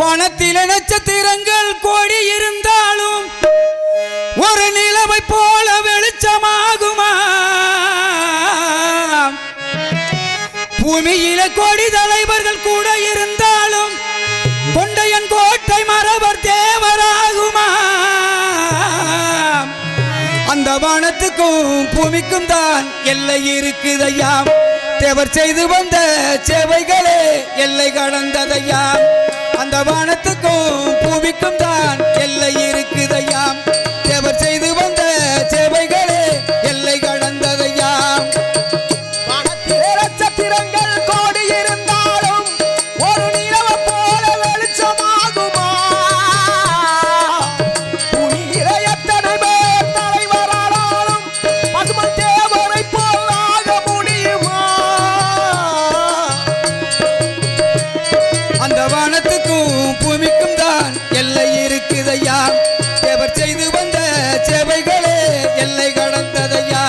வானத்தில நட்சத்திரங்கள் கோடி இருந்தாலும் ஒரு நிலவை போல வெளிச்சமாகுமா? பூமியில கோடி தலைவர்கள் கூட இருந்தாலும் கொண்டையன் கோட்டை மரபர் தேவராகுமா? அந்த வானத்துக்கும் பூமிக்கும் தான் எல்லை இருக்குதையா தேவர் செய்து வந்த சேவைகளே எல்லை கடந்ததையா அந்த வானத்துக்கும் பூமிக்கும் தான். இந்த வானத்துக்கும் பூமிக்கும் தான் எல்லை இருக்குதையா தேவர் செய்து வந்த சேவைகளே எல்லை கடந்ததையா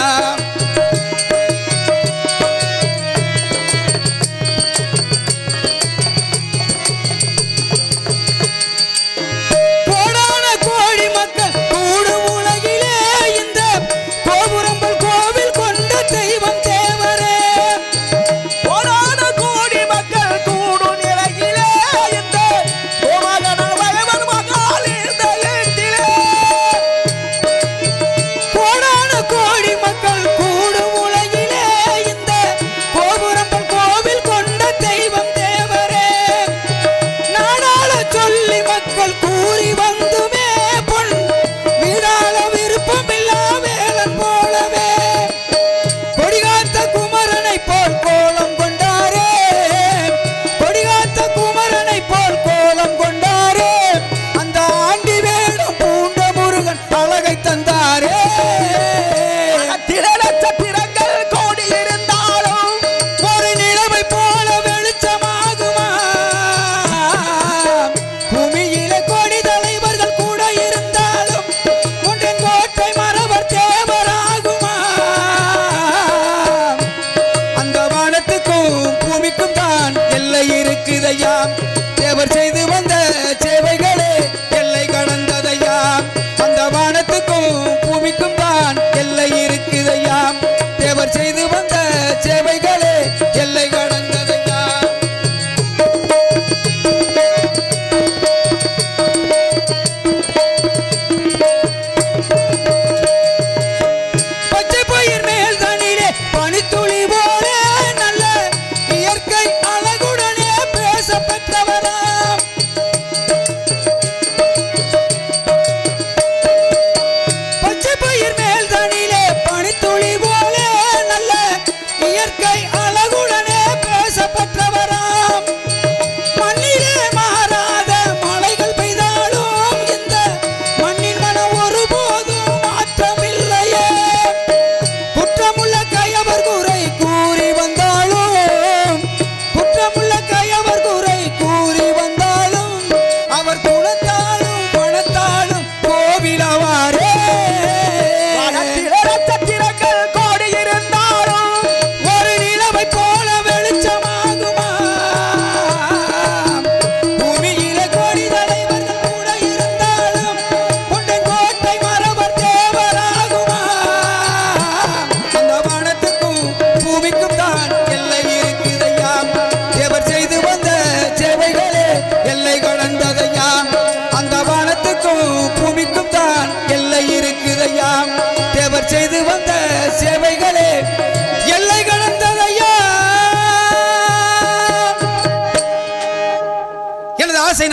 ஆசை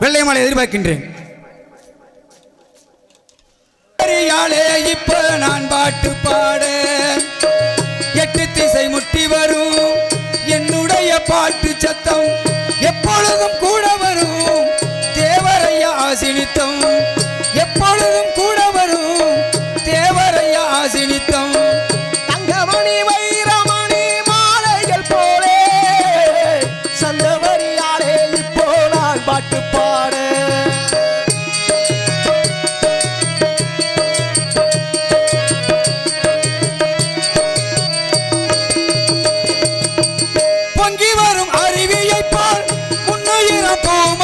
வெள்ளை மலை எதிர்பார்க்கின்றேன். இப்ப நான் பாட்டு பாட எட்டு திசை முட்டி வரும். என்னுடைய பாட்டு சத்தம் எப்பொழுதும் பாட்டு பாடு. பொங்கி வரும் அருவியை பால் முன்னுயிர தூம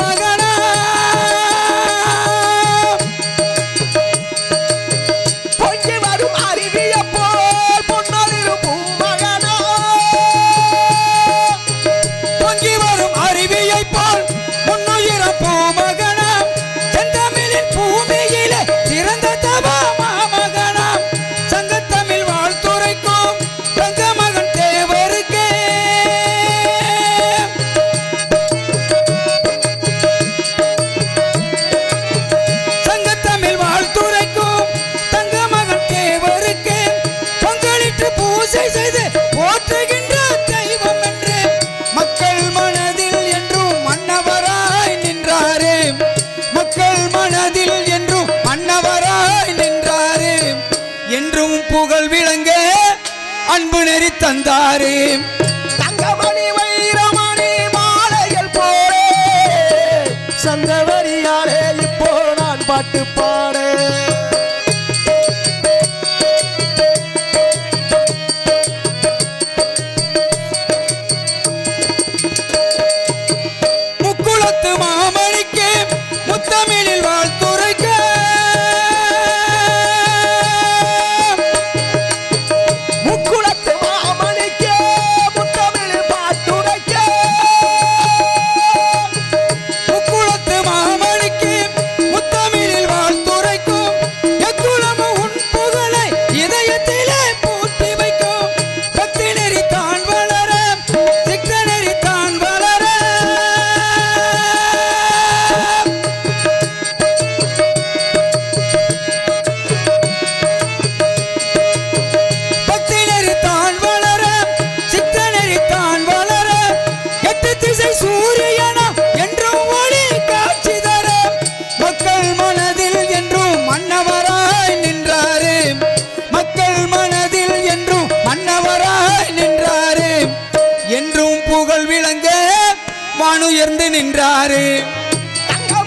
புகழ் விளங்க அன்பு நெறி தந்தாரே. தங்கமணி வைரமணி மாலைகள் போலே. சந்தவரியாலே இப்போ நான் பாட்டு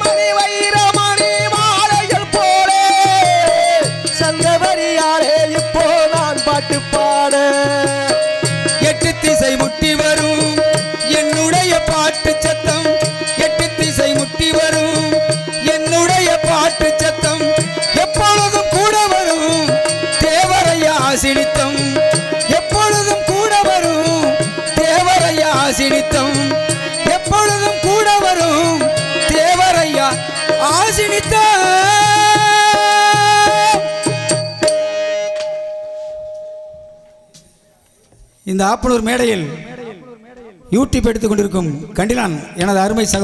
மணி வைர இந்த ஆப்பனூர் மேடையில் யூடியூப் எடுத்துக்கொண்டிருக்கும் கண்டிலான் எனது அருமை சகோதரர்